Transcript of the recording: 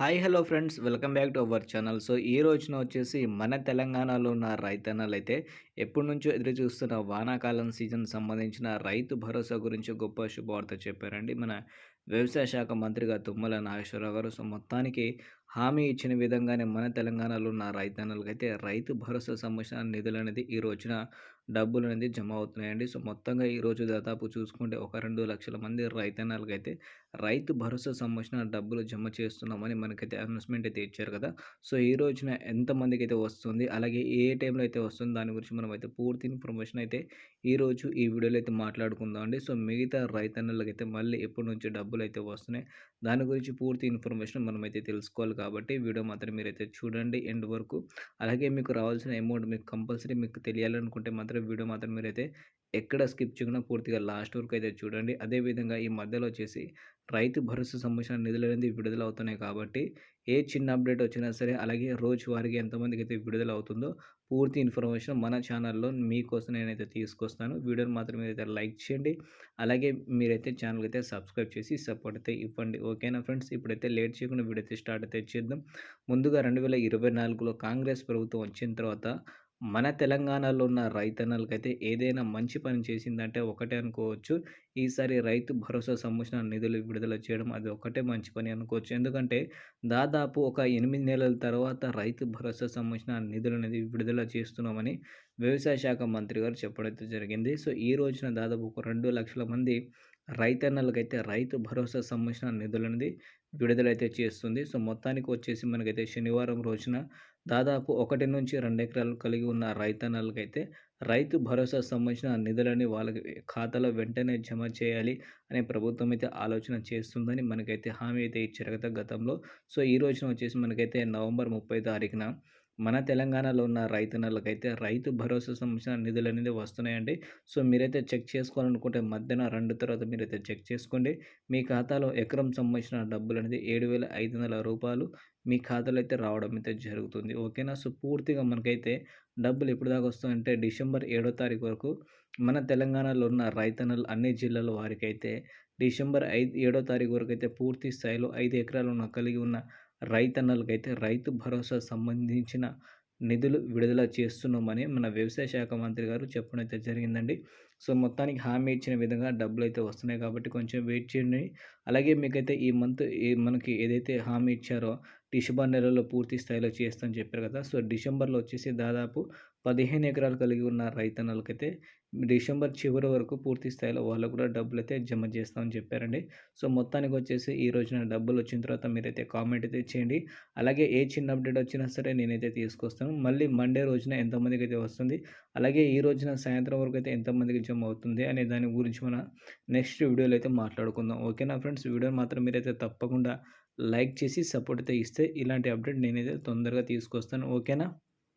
Hi hello friends. Welcome back to our channel. So ఈ రోజున వచ్చేసి మన తెలంగాణలో ఉన్న రైతన్నలు అయితే ఎప్పటి నుంచో ఎదురు చూస్తున్న వానాకాలం సీజన్ సంబంధించిన రైతు భరోసా గురించి గొప్ప శుభవార్త చెప్పారండి మన వ్యవసాయ శాఖ మంత్రిగా తుమ్మల నాగేశ్వరరావు గారు. సో మొత్తానికి హామీ ఇచ్చిన విధంగానే మన తెలంగాణలో ఉన్న రైతన్నలకైతే రైతు భరోసా సంబంధించిన నిధులు అనేది ఈ రోజున డబ్బులు అనేది జమ అవుతున్నాయండి. సో మొత్తంగా ఈరోజు దాదాపు చూసుకుంటే ఒక రెండు లక్షల మంది రైతన్నలకైతే రైతు భరోసా సంబంధించిన డబ్బులు జమ చేస్తున్నామని మనకైతే అనౌన్స్మెంట్ అయితే ఇచ్చారు కదా. సో ఈ రోజున ఎంతమందికి అయితే వస్తుంది అలాగే ఏ టైంలో అయితే వస్తుంది దాని గురించి మనం అయితే పూర్తి ఇన్ఫర్మేషన్ అయితే ఈరోజు ఈ వీడియోలో అయితే మాట్లాడుకుందాం అండి. సో మిగతా రైతన్నలకైతే మళ్ళీ ఎప్పటి నుంచి డబ్బులు అయితే వస్తున్నాయి దాని గురించి పూర్తి ఇన్ఫర్మేషన్ మనం అయితే తెలుసుకోవాలి కాబట్టి వీడియో మాత్రం మీరైతే చూడండి ఎండ్ వరకు. అలాగే మీకు రావాల్సిన అమౌంట్ మీకు కంపల్సరీ మీకు తెలియాలనుకుంటే మాత్రం వీడియో మాత్రం మీరైతే ఎక్కడ స్కిప్ చేయకుండా పూర్తిగా లాస్ట్ వరకు అయితే చూడండి. అదేవిధంగా ఈ మధ్యలో వచ్చేసి రైతు భరోసా సంబంధించిన నిధులు అనేది విడుదల అవుతున్నాయి కాబట్టి ఏ చిన్న అప్డేట్ వచ్చినా సరే అలాగే రోజువారీగా ఎంతమందికి అయితే విడుదల అవుతుందో పూర్తి ఇన్ఫర్మేషన్ మన ఛానల్లో మీకోసం నేనైతే తీసుకొస్తాను. వీడియోని మాత్రం మీరైతే లైక్ చేయండి. అలాగే మీరైతే ఛానల్ అయితే సబ్స్క్రైబ్ చేసి సపోర్ట్ అయితే ఇవ్వండి. ఓకేనా ఫ్రెండ్స్? ఇప్పుడైతే లేట్ చేయకుండా వీడియో అయితే స్టార్ట్ అయితే చేద్దాం. ముందుగా రెండు వేల ఇరవై నాలుగులో కాంగ్రెస్ ప్రభుత్వం వచ్చిన తర్వాత మన తెలంగాణలో ఉన్న రైతన్నలకైతే ఏదైనా మంచి పని చేసిందంటే ఒకటే అనుకోవచ్చు. ఈసారి రైతు భరోసా సంబంధించిన నిధులు విడుదల చేయడం అది ఒకటే మంచి పని అనుకోవచ్చు. ఎందుకంటే దాదాపు ఒక ఎనిమిది నెలల తర్వాత రైతు భరోసా సంబంధించిన నిధులు అనేది విడుదల చేస్తున్నామని వ్యవసాయ శాఖ మంత్రి గారు చెప్పడం జరిగింది. సో ఈ రోజున దాదాపు ఒక రెండు లక్షల మంది రైతన్నలకైతే రైతు భరోసా సంబంధించిన నిధులనేది విడుదలైతే చేస్తుంది. సో మొత్తానికి వచ్చేసి మనకైతే శనివారం రోజున దాదాపు ఒకటి నుంచి రెండు ఎకరాలు కలిగి ఉన్న రైతన్నలకైతే రైతు భరోసా సంబంధించిన నిధులని వాళ్ళకి ఖాతాలో వెంటనే జమ చేయాలి అనే ప్రభుత్వం అయితే ఆలోచన చేస్తుందని మనకైతే హామీ అయితే ఇచ్చారు కదా గతంలో. సో ఈ రోజున వచ్చేసి మనకైతే నవంబర్ ముప్పై తారీఖున మన తెలంగాణలో ఉన్న రైతన్నలకైతే రైతు భరోసా సంబంధించిన నిధులు అనేది వస్తున్నాయండి. సో మీరైతే చెక్ చేసుకోవాలనుకుంటే మధ్యాహ్నం రెండు తర్వాత మీరైతే చెక్ చేసుకోండి. మీ ఖాతాలో ఎకరం సంబంధించిన డబ్బులు అనేది ఏడు వేల ఐదు వందల రూపాయలు మీ ఖాతాలో అయితే రావడం అయితే జరుగుతుంది. ఓకేనా? సో పూర్తిగా మనకైతే డబ్బులు ఎప్పుడు దాకా వస్తాయంటే డిసెంబర్ ఏడో తారీఖు వరకు మన తెలంగాణలో ఉన్న రైతన్నలు అన్ని జిల్లాల వారికైతే డిసెంబర్ ఐదు ఏడో తారీఖు వరకు అయితే పూర్తి స్థాయిలో ఐదు ఎకరాలు ఉన్న కలిగి ఉన్న రైతన్నలకైతే రైతు భరోసా సంబంధించిన నిధులు విడుదల చేస్తున్నామని మన వ్యవసాయ శాఖ మంత్రి గారు చెప్పడం అయితే జరిగిందండి. సో మొత్తానికి హామీ ఇచ్చిన విధంగా డబ్బులు అయితే వస్తున్నాయి కాబట్టి కొంచెం వెయిట్ చేయండి. అలాగే మీకైతే ఈ మంత్ మనకి ఏదైతే హామీ ఇచ్చారో డిసెంబర్ నెలలో పూర్తి స్థాయిలో చేస్తామని చెప్పారు కదా. సో డిసెంబర్లో వచ్చేసి దాదాపు పదిహేను ఎకరాలు కలిగి ఉన్న రైతన్నలకైతే డిసెంబర్ చివరి వరకు పూర్తి స్థాయిలో వాళ్ళు కూడా డబ్బులు అయితే జమ చేస్తామని చెప్పారండి. సో మొత్తానికి వచ్చేసి ఈ రోజున డబ్బులు వచ్చిన తర్వాత మీరైతే కామెంట్ అయితే చేయండి. అలాగే ఏ చిన్న అప్డేట్ వచ్చినా సరే నేనైతే తీసుకొస్తాను. మళ్ళీ మండే రోజున ఎంతమందికి అయితే వస్తుంది అలాగే ఈ రోజున సాయంత్రం వరకు అయితే ఎంతమందికి జమ అవుతుంది అనే దాని గురించి మన నెక్స్ట్ వీడియోలో అయితే మాట్లాడుకుందాం. ఓకేనా ఫ్రెండ్స్? వీడియో మాత్రం మీరైతే తప్పకుండా లైక్ చేసి సపోర్ట్ అయితే ఇస్తే ఇలాంటి అప్డేట్ నేనైతే తొందరగా తీసుకొస్తాను. ఓకేనా?